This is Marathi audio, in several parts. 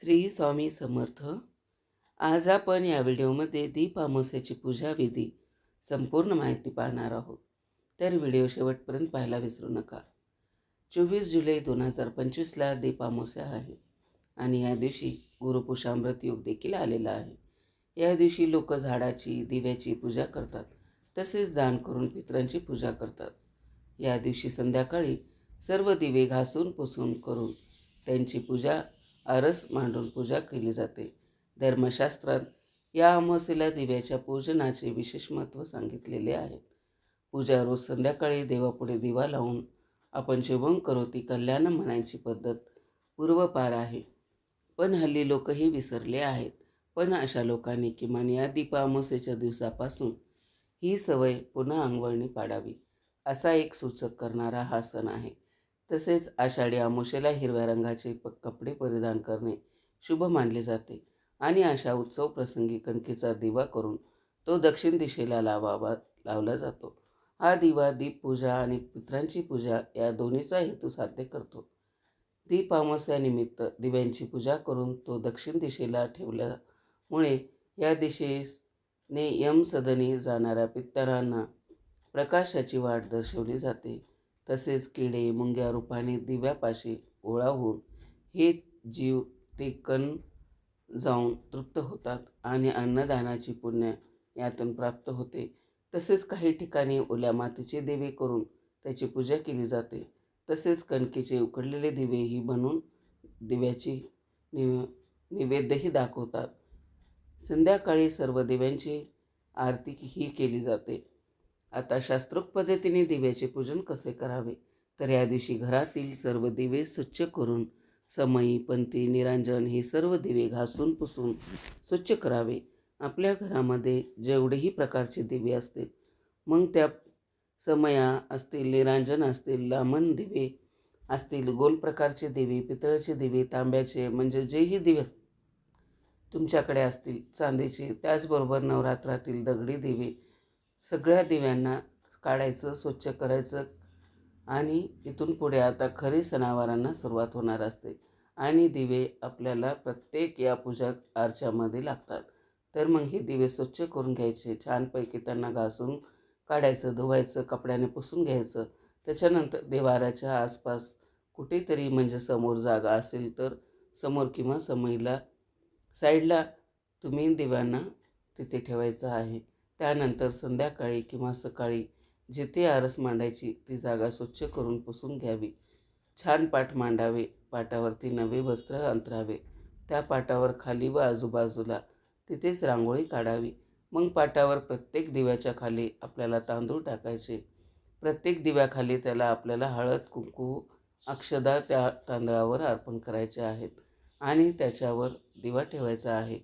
श्री स्वामी समर्थ. आज आपण या व्हिडिओमध्ये दीप अमावस्येची पूजा विधी संपूर्ण माहिती पाहणार आहोत. तर व्हिडिओ शेवटपर्यंत पाहायला विसरू नका. चोवीस जुलै दोन हजार पंचवीसला दीप अमावस्या आहे आणि या दिवशी गुरुपुषामृत योग देखील आलेला आहे. या दिवशी लोक झाडाची दिव्याची पूजा करतात तसेच दान करून पित्रांची पूजा करतात. या दिवशी संध्याकाळी सर्व दिवे घासून पुसून करून त्यांची पूजा आरस मांडून पूजा केली जाते. धर्मशास्त्रात या अमावस्येला दिव्याच्या पूजनाचे विशेष महत्त्व सांगितलेले आहे. पूजा रोज संध्याकाळी देवापुढे दिवा लावून आपण शुभम करोती कल्याण म्हणायची पद्धत पूर्वपार आहे. पण हल्ली लोकही विसरले आहेत. पण अशा लोकांनी किमान या दीपा अमावस्येच्या दिवसापासून ही सवय पुन्हा अंगवळणी पाडावी असा एक सूचक करणारा हा सण आहे. तसेच आषाढी आमोशेला हिरव्या रंगाचे प कपडे परिधान करणे शुभ मानले जाते आणि अशा उत्सव प्रसंगी कणकेचा दिवा करून तो दक्षिण दिशेला लावावा लावला जातो. हा दिवा दीपपूजा आणि पित्रांची पूजा या दोन्हीचा हेतू साध्य करतो. दीप अमावस्यानिमित्त दिव्यांची पूजा करून तो दक्षिण दिशेला ठेवल्यामुळे या दिशेने यमसदनी जाणाऱ्या पित्तरांना प्रकाशाची वाट दर्शवली जाते. तसेच किडे मुंग्या रूपाने दिव्यापाशी गोळा होऊन हे जीव ते कण जाऊन तृप्त होतात आणि अन्नदानाची पुण्य यातून प्राप्त होते. तसेच काही ठिकाणी ओल्या मातीचे दिवे करून त्याची पूजा केली जाते. तसेच कणकेचे उकडलेले दिवेही बनवून दिव्याची निव निवेद्यही दाखवतात. संध्याकाळी सर्व दिव्यांची आरती ही केली जाते. आता शास्त्रोक्त पद्धतीने दिव्याचे पूजन कसे करावे? तर या दिवशी घरातील सर्व दिवे स्वच्छ करून समई पंती निरांजन हे सर्व दिवे घासून पुसून स्वच्छ करावे. आपल्या घरामध्ये जेवढेही प्रकारचे दिवे असतील मग त्या समया असतील निरांजन असतील लामण दिवे असतील गोल प्रकारचे दिवे पितळाचे दिवे तांब्याचे म्हणजे जेही दिवे तुमच्याकडे असतील चांदीचे त्याचबरोबर नवरात्रातील दगडी दिवे सगळ्या दिव्यांना काढायचं स्वच्छ करायचं आणि इथून पुढे आता खरी सणावारांना सुरुवात होणार असते. आणि दिवे आपल्याला प्रत्येक या पूजा अर्च्यामध्ये लागतात. तर मग हे दिवे स्वच्छ करून घ्यायचे. छानपैकी त्यांना घासून काढायचं धुवायचं कपड्याने पुसून घ्यायचं. त्याच्यानंतर देवाराच्या आसपास कुठेतरी म्हणजे समोर जागा असेल तर समोर किंवा समईला साईडला तुम्ही दिव्यांना तिथे ठेवायचं आहे. त्यानंतर संध्याकाळी किंवा सकाळी जिथे आरस मांडायची ती जागा स्वच्छ करून पुसून घ्यावी. छान पाठ मांडावे पाटावरती नवे वस्त्र अंतरावे. त्या पाटावर खाली व आजूबाजूला तिथेच रांगोळी काढावी. मग पाटावर प्रत्येक दिव्याच्या खाली आपल्याला तांदूळ टाकायचे. प्रत्येक दिव्याखाली त्याला आपल्याला हळद कुंकू अक्षदा त्या तांदळावर अर्पण करायचे आहेत आणि त्याच्यावर दिवा ठेवायचा आहे.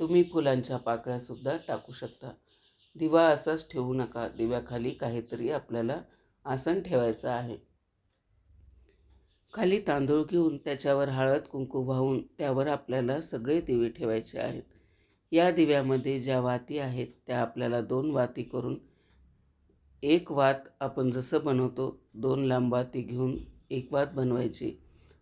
तुम्ही फुलांच्या पाकळ्यासुद्धा टाकू शकता. दिवा असाच ठेवू नका. दिव्याखाली काहीतरी आपल्याला आसन ठेवायचं आहे. खाली तांदूळ घेऊन त्याच्यावर हळद कुंकू वाहून त्यावर आपल्याला सगळे दिवे ठेवायचे आहेत. या दिव्यामध्ये ज्या वाती आहेत त्या आपल्याला दोन वाती करून एक वात आपण जसं बनवतो दोन लांब वाती घेऊन एक वात बनवायची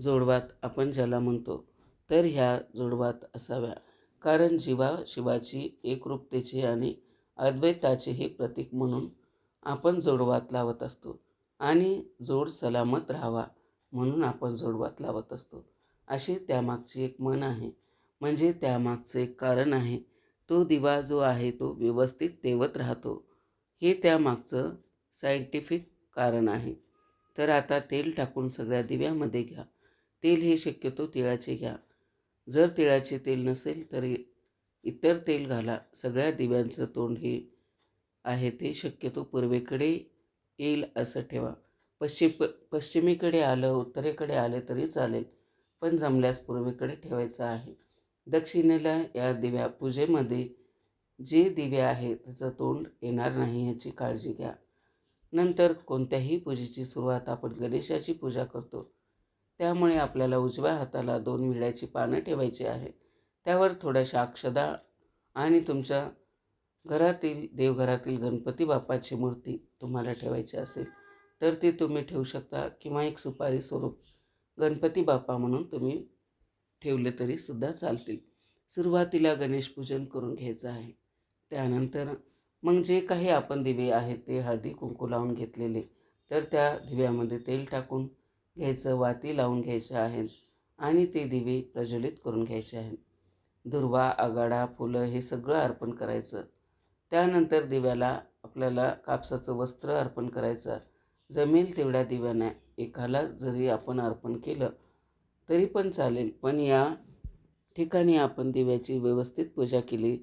जोडवात आपण ज्याला म्हणतो तर ह्या जोडवात असाव्या. कारण जीवा शिवाची एकरूपतेची आणि अद्वैताचे हे प्रतीक म्हणून आपण जोडवात लावत असतो आणि जोड सलामत राहावा म्हणून आपण जोडवात लावत असतो. अशी त्यामागची एक मन आहे. म्हणजे त्यामागचं एक कारण आहे. तो दिवा जो आहे तो व्यवस्थित तेवत राहतो. हे त्यामागचं सायंटिफिक कारण आहे. तर आता तेल टाकून सगळ्या दिव्यामध्ये घ्या. तेल हे शक्यतो तिळाचे घ्या. जर तिळाचे तेल नसेल तर इतर तेल घाला. सगळ्या दिव्यांचं तोंड हे आहे ते शक्यतो पूर्वेकडे येईल असं ठेवा. पश्चिम प पश्चिमेकडे आलं उत्तरेकडे आले तरी चालेल पण जमल्यास पूर्वेकडे ठेवायचं आहे. दक्षिणेला या दिव्या पूजेमध्ये जे दिवे आहे त्याचं तोंड येणार नाही याची काळजी घ्या. नंतर कोणत्याही पूजेची सुरुवात आपण गणेशाची पूजा करतो. त्यामुळे आपल्याला उजव्या हाताला दोन विड्याची पानं ठेवायची आहेत. त्यावर थोड्याशा अक्षदा आणि तुमच्या घरातील देवघरातील गणपती बाप्पाची मूर्ती तुम्हाला ठेवायची असेल तर ती तुम्ही ठेवू शकता किंवा एक सुपारी स्वरूप गणपती बाप्पा म्हणून तुम्ही ठेवले तरी सुद्धा चालतील. सुरुवातीला गणेश पूजन करून घ्यायचं आहे. त्यानंतर मग जे काही आपण दिवे आहेत ते हळदी कुंकू लावून घेतलेले तर त्या दिव्यामध्ये तेल टाकून घ्यायचं वाती लावून घ्यायच्या आहेत आणि ते दिवे प्रज्वलित करून घ्यायचे आहेत. दुर्वा आगाडा फुलं हे सगळं अर्पण करायचं. त्यानंतर दिव्याला आपल्याला कापसाचं वस्त्र अर्पण करायचं. जमेल तेवढ्या दिव्याने एकाला जरी आपण अर्पण केलं तरी पण चालेल. पण या ठिकाणी आपण दिव्याची व्यवस्थित पूजा केली.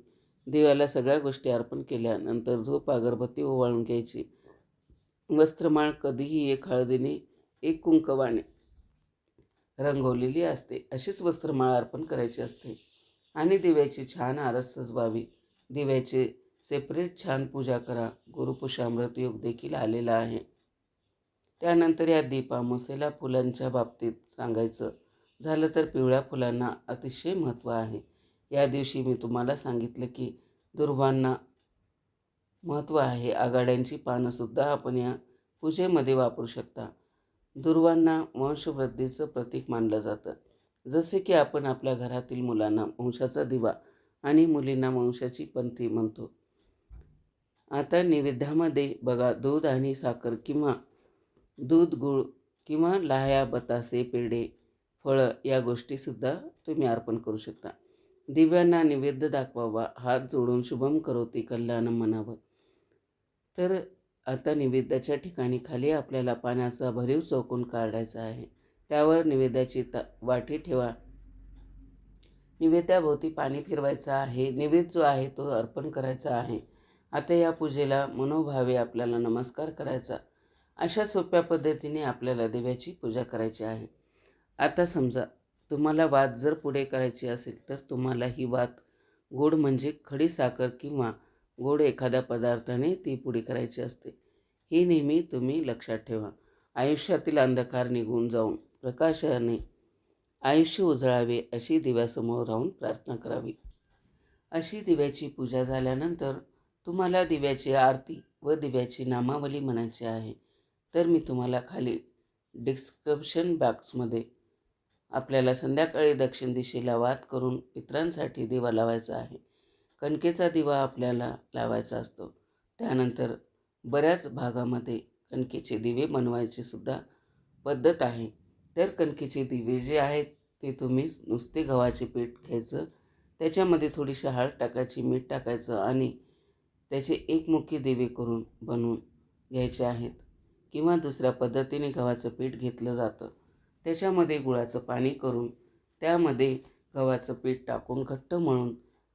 दिव्याला सगळ्या गोष्टी अर्पण केल्यानंतर धूप अगरबत्ती ओवाळून घ्यायची. वस्त्रमाळ कधीही एक हळदीने एक कुंकवाने रंगवलेली असते. अशीच वस्त्रमाळ अर्पण करायची असते. आणि दिव्याची छान आरस सजवावी दिव्याचे सेपरेट छान पूजा करा. गुरुपुषामृत योग देखील आलेला आहे. त्यानंतर या दीपामुसेला फुलांच्या बाबतीत सांगायचं झालं तर पिवळ्या फुलांना अतिशय महत्त्व आहे. या दिवशी मी तुम्हाला सांगितलं की दुर्वांना महत्त्व आहे. आघाड्यांची पानंसुद्धा आपण या पूजेमध्ये वापरू शकता. दुर्वांना वंशवृद्धीचं प्रतीक मानलं जातं. जसे की आपण आपल्या घरातील मुलांना वंशाचा दिवा आणि मुलींना वंशाची पंथी म्हणतो. आता नैवेद्यामध्ये बघा दूध आणि साखर किंवा दूध गूळ किंवा लाह्या बतासे पेढे फळं या गोष्टीसुद्धा तुम्ही अर्पण करू शकता. दिव्यांना नैवेद्य दाखवावा हात जोडून शुभम करोती कल्याण म्हणावं. तर आता निवेद्याच्या ठिकाणी खाली आपल्याला पाण्याचा भरीव चौकून काढायचा आहे. त्यावर निवेद्याची ता वाटी ठेवा. निवेद्याभोवती पाणी फिरवायचं आहे. निवेद जो आहे तो अर्पण करायचा आहे. आता या पूजेला मनोभावे आपल्याला नमस्कार करायचा. अशा सोप्या पद्धतीने आपल्याला देव्याची पूजा करायची आहे. आता समजा तुम्हाला वात जर पुढे करायची असेल तर तुम्हाला ही वात गोड म्हणजे खडी साखर किंवा गोड एखाद्या पदार्थाने ती पुढे करायची असते. ही नेहमी तुम्ही लक्षात ठेवा. आयुष्यातील अंधकार निघून जाऊन. प्रकाशाने आयुष्य उजळावे अशी दिव्यासमोर राहून प्रार्थना करावी. अशी दिव्याची पूजा झाल्यानंतर तुम्हाला दिव्याची आरती व दिव्याची नामावली म्हणायची आहे. तर मी तुम्हाला खाली डिस्क्रिप्शन बॉक्समध्ये आपल्याला संध्याकाळी दक्षिण दिशेला वाद करून पित्रांसाठी दिवा लावायचा आहे. कणकेचा दिवा आपल्याला लावायचा असतो. त्यानंतर बऱ्याच भागामध्ये कणकेचे दिवे बनवायची सुद्धा पद्धत आहे. तर कणकेचे दिवे जे आहेत ते तुम्ही नुसते गव्हाचे पीठ घ्यायचं. त्याच्यामध्ये थोडीशी हळद टाकायची मीठ टाकायचं आणि त्याचे एकमुखी दिवे करून बनवून घ्यायचे आहेत. किंवा दुसऱ्या पद्धतीने गव्हाचं पीठ घेतलं जातं. त्याच्यामध्ये गुळाचं पाणी करून त्यामध्ये गव्हाचं पीठ टाकून घट्ट मळून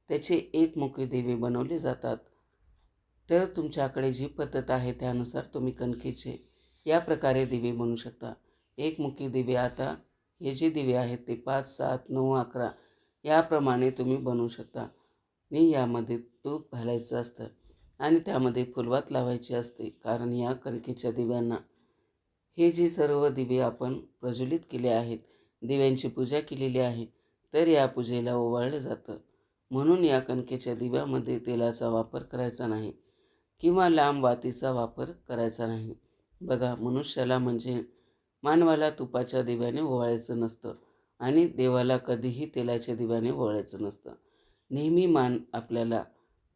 त्याचे एकमुखी दिवे बनवले जातात. तर तुमच्याकडे जी पद्धत आहे त्यानुसार तुम्ही कणकेचे या प्रकारे दिवे बनवू शकता. एकमुखी दिवे आता हे जे दिवे आहेत ते पाच सात नऊ अकरा याप्रमाणे तुम्ही बनवू शकता. आणि यामध्ये तूप घालायचं असतं आणि त्यामध्ये फुलवात लावायची असते कारण या कणकेच्या दिव्यांना हे जे सर्व दिवे आपण प्रज्वलित केले आहेत दिव्यांची पूजा केलेली आहे तर या पूजेला ओवाळलं जातं. म्हणून या कणकेच्या दिव्यामध्ये तेलाचा वापर करायचा नाही किंवा लांब वातीचा वापर करायचा नाही. बघा मनुष्याला म्हणजे मानवाला तुपाच्या दिव्याने ओवाळायचं नसतं आणि देवाला कधीही तेलाच्या दिव्याने ओवाळायचं नसतं. नेहमी मान आपल्याला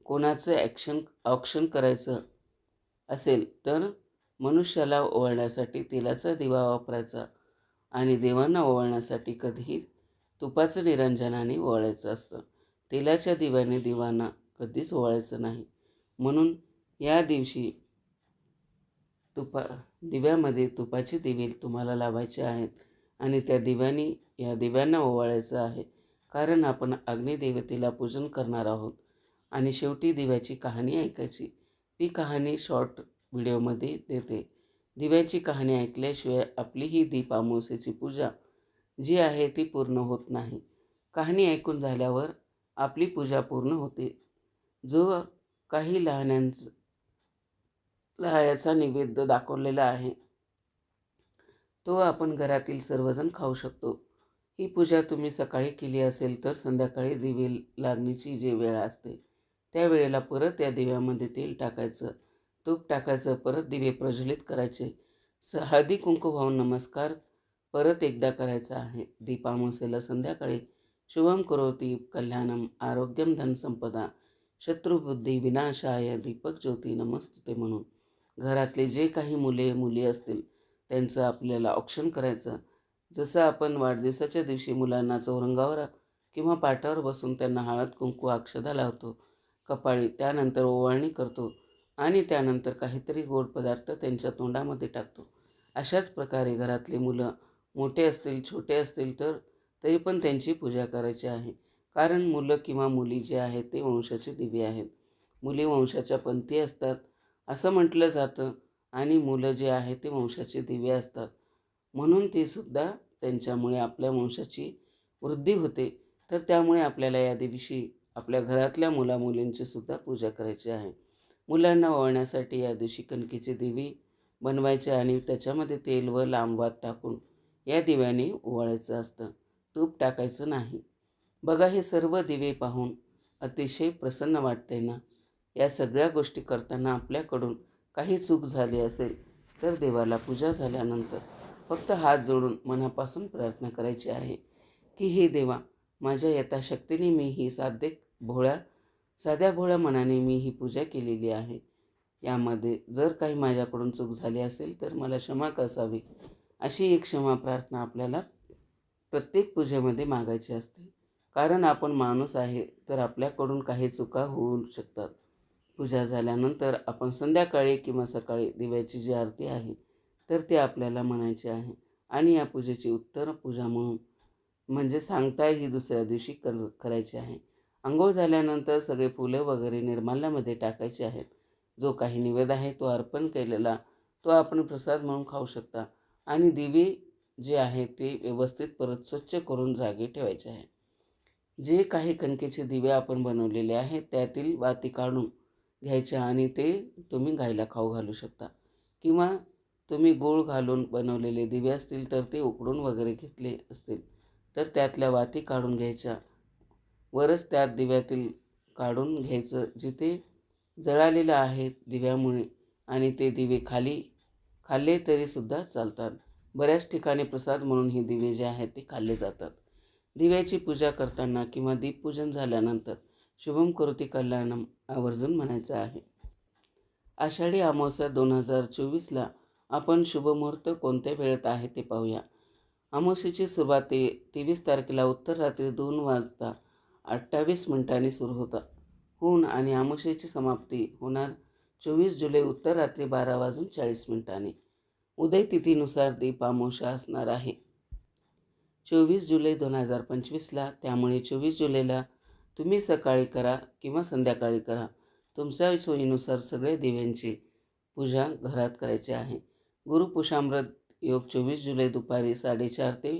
कोणाचं ॲक्शन ऑक्शन करायचं असेल तर मनुष्याला ओवाळण्यासाठी तेलाचा दिवा वापरायचा आणि देवांना ओवाळण्यासाठी कधीही तुपाचं निरंजनाने ओवाळायचं असतं. तेलाच्या दिव्याने दिवांना कधीच ओवाळायचं नाही. म्हणून या दिवशी तुपा दिव्यामध्ये तुपाचे दिवे तुम्हाला लावायचे आहेत आणि त्या दिव्यानी या दिव्यांना ओवाळायचं आहे. कारण आपण अग्निदेवतेला पूजन करणार आहोत. आणि शेवटी दिव्याची कहाणी ऐकायची. ती कहाणी शॉर्ट व्हिडिओमध्ये देते. दिव्याची कहाणी ऐकल्याशिवाय आपली ही दीप पूजा जी आहे ती पूर्ण होत नाही. कहाणी ऐकून झाल्यावर आपली पूजा पूर्ण होते. जो काही लहान्यांचं लहायाचा निवेद्य दाखवलेला आहे. तो आपण घरातील सर्वजण खाऊ शकतो. ही पूजा तुम्ही सकाळी केली असेल तर संध्याकाळी दिवे लागण्याची जी वेळ असते त्या वेळेला परत या दिव्यामध्ये तेल टाकायचं. तूप टाकायचं परत दिवे प्रज्वलित करायचे. स हळदी कुंकू वाहून नमस्कार परत एकदा करायचा आहे. दीपामासेला संध्याकाळी. शुभम करोती कल्याणम आरोग्यम धनसंपदा शत्रुबुद्धी विनाशाय दीपक ज्योती नमस्तुते म्हणून. घरातले जे काही मुले मुली असतील त्यांचं आपल्याला औक्षण करायचं. जसं आपण वाढदिवसाच्या दिवशी मुलांना चौरंगावर किंवा पाटावर बसून त्यांना हळद कुंकू अक्षदा लावतो कपाळी त्यानंतर ओवाळणी करतो आणि त्यानंतर काहीतरी गोड पदार्थ त्यांच्या तोंडामध्ये टाकतो. अशाच प्रकारे घरातली मुलं मोठे असतील छोटे असतील तर तरी पण त्यांची पूजा करायची आहे. कारण मुलं किंवा मुली जे आहेत ते वंशाचे दिवे आहेत. मुली वंशाच्या पंथी असतात. असं म्हटलं जातं. आणि मुलं जे आहे ते वंशाचे दिवे असतात. म्हणून ती सुद्धा त्यांच्यामुळे आपल्या वंशाची वृद्धी होते. तर त्यामुळे आपल्याला या दिवशी आपल्या घरातल्या मुलामुलींची सुद्धा पूजा करायची आहे. मुलांना वळण्यासाठी या दिवशी कणकेचे दिवे बनवायचे आणि त्याच्यामध्ये तेल व लांबवात टाकून या दिव्याने ओवाळायचं असतं. तूप टाकायचं नाही. बघा हे सर्व दिवे पाहून अतिशय प्रसन्न वाटते ना? या सगळ्या गोष्टी करताना आपल्याकडून काही चूक झाली असेल तर देवाला पूजा झाल्यानंतर फक्त हात जोडून मनापासून प्रार्थना करायची आहे की हे देवा माझ्या यथाशक्तीने मी ही साध्य भोळ्या साध्या भोळ्या मनाने मी ही पूजा केलेली आहे. यामध्ये जर काही माझ्याकडून चूक झाली असेल तर मला क्षमा कसावी अशी एक क्षमा प्रार्थना आपल्याला प्रत्येक पूजेमध्ये मागायची असते. कारण आपण माणूस आहे तर आपल्याकडून काही चुका होऊ शकतात. पूजा झाल्यानंतर आपण संध्याकाळी किंवा सकाळी दिव्याची जी आरती आहे तर ती आपल्याला म्हणायची आहे. आणि या पूजेची उत्तर पूजा म्हणून म्हणजे सांगताय ही दुसऱ्या दिवशी कर करायची आहे. आंघोळ झाल्यानंतर सगळे फुलं वगैरे निर्माल्यामध्ये टाकायचे आहेत. जो काही निवेद आहे तो अर्पण केलेला तो आपण प्रसाद म्हणून खाऊ शकता. आणि दिवे जे आहे ते व्यवस्थित परत स्वच्छ करून जागी ठेवायचे आहे. जे काही कणकेचे दिवे आपण बनवलेले आहेत त्यातील वाती काढून घ्यायच्या आणि ते तुम्ही गायला खाऊ घालू शकता. किंवा तुम्ही गूळ घालून बनवलेले दिवे असतील तर ते उकडून वगैरे घेतले असतील तर त्यातल्या वाती काढून घ्यायच्या. वरच त्यात दिव्यातील काढून घ्यायचं जिथे जळालेलं आहे दिव्यामुळे आणि ते दिवे खाली खाल्ले तरीसुद्धा चालतात. बऱ्याच ठिकाणी प्रसाद म्हणून हे दिवे जे आहेत ते खाल्ले जातात. दिव्याची पूजा करताना किंवा दीपपूजन झाल्यानंतर शुभम करोती कल्याणम आवर्जून म्हणायचं आहे. आषाढी अमावस्या दोन हजार चोवीसला आपण शुभमुहूर्त कोणत्या वेळेत आहे ते पाहूया. अमावस्येची सुरुवात ते तेवीस तारखेला उत्तर रात्री दोन वाजता अठ्ठावीस मिनिटांनी सुरू होता. होऊन आणि अमावस्येची समाप्ती होणार चोवीस जुलै उत्तर रात्री बारा वाजून चाळीस मिनिटांनी. उदय तिथीनुसार दीप अमावस्या असणार आहे. चोवीस जुलै दोन हजार पंचवीसला त्यामुळे चोवीस जुलैला तुम्ही सकाळी करा किंवा संध्याकाळी करा. तुमच्या सोयीनुसार सगळे दिव्यांची पूजा घरात करायची आहे. गुरुपुषामृत योग चोवीस जुलै दुपारी साडेचार ते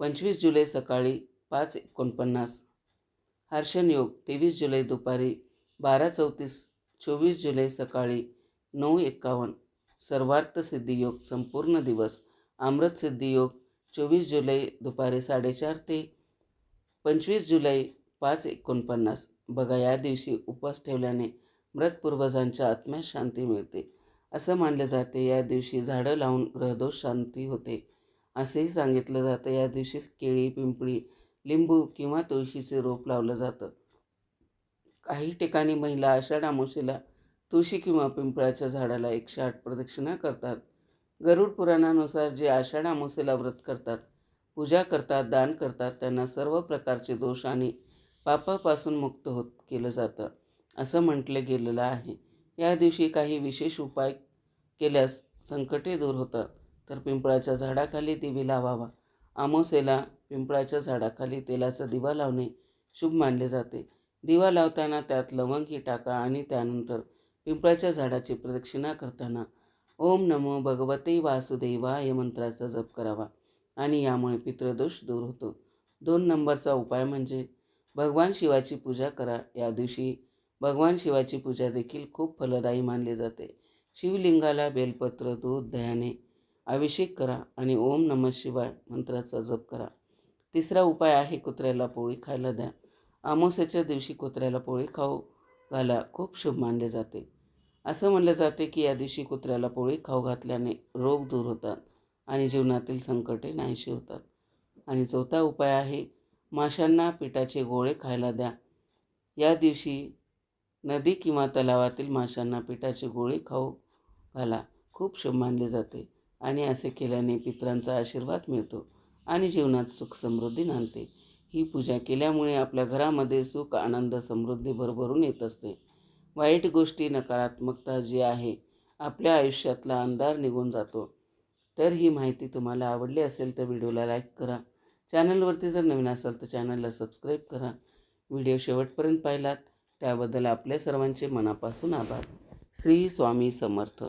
पंचवीस जुलै सकाळी पाच एकोणपन्नास. हर्षण योग तेवीस जुलै दुपारी बारा चौतीस चोवीस जुलै सकाळी नऊ एक्कावन्न सर्वार्थ सिद्धियोग संपूर्ण दिवस. अमृत सिद्धियोग चोवीस जुलै दुपारी साडेचार ते पंचवीस जुलै पाच एकोणपन्नास. बघा या दिवशी उपवास ठेवल्याने मृत पूर्वजांच्या आत्म्यास शांती मिळते. असं मानलं जाते या दिवशी झाडं लावून ग्रहदोष शांती होते. असेही सांगितलं जातं या दिवशी केळी पिंपळी लिंबू किंवा तुळशीचे रोप लावलं जातं. काही ठिकाणी महिला आषाढ अमावस्येला तुळशी किंवा पिंपळाच्या झाडाला एकशे आठ प्रदक्षिणा करतात. गरुड पुराणानुसार जे आषाढ अमावस्येला व्रत करतात पूजा करतात दान करतात त्यांना सर्व प्रकारचे दोष आणि पापापासून मुक्त होत केलं जातं असं म्हटलं गेलेलं आहे. या दिवशी काही विशेष उपाय केल्यास संकटे दूर होतात. तर पिंपळाच्या झाडाखाली दिवे लावावा. आमोसेला पिंपळाच्या झाडाखाली तेलाचा दिवा लावणे शुभ मानले जाते. दिवा लावताना त्यात लवंगी टाका आणि त्यानंतर पिंपळाच्या झाडाची प्रदक्षिणा करताना ओम नमो भगवते वासुदेवाय मंत्राचा जप करावा आणि यामुळे पितृदोष दूर होतो. दोन नंबरचा उपाय म्हणजे भगवान शिवाची पूजा करा. या दिवशी भगवान शिवाची पूजा देखील खूप फलदायी मानली जाते. शिवलिंगाला बेलपत्र दूध दह्याने अभिषेक करा आणि ओम नम शिवाय मंत्राचा जप करा. तिसरा उपाय आहे कुत्र्याला पोळी खायला द्या. अमावस्याच्या दिवशी कुत्र्याला पोळी खाऊ घाला. खूप शुभ मानले जाते. असं म्हणलं जाते की या दिवशी कुत्र्याला पोळी खाऊ घातल्याने रोग दूर होतात आणि जीवनातील संकटे नाहीशी होतात. आणि चौथा उपाय आहे माशांना पिठाचे गोळे खायला द्या. या दिवशी नदी किंवा तलावातील माशांना पिठाचे गोळे खाऊ घाला. खूप शुभ मानले जाते आणि असे केल्याने पितरांचा आशीर्वाद मिळतो आणि जीवनात सुख समृद्धी नांदते. ही पूजा केल्यामुळे आपल्या घरामध्ये सुख आनंद समृद्धी भरभरून येत असते. वाईट गोष्टी नकारात्मकता जी आहे आपल्या आयुष्यातला अंधार निघून जातो. तर ही माहिती तुम्हाला आवडली असेल तर व्हिडिओला लाईक करा. चॅनलवरती जर नवीन असाल तर चॅनलला सबस्क्राईब करा. व्हिडिओ शेवटपर्यंत पाहिलात त्याबद्दल आपल्या सर्वांचे मनापासून आभार. श्री स्वामी समर्थ.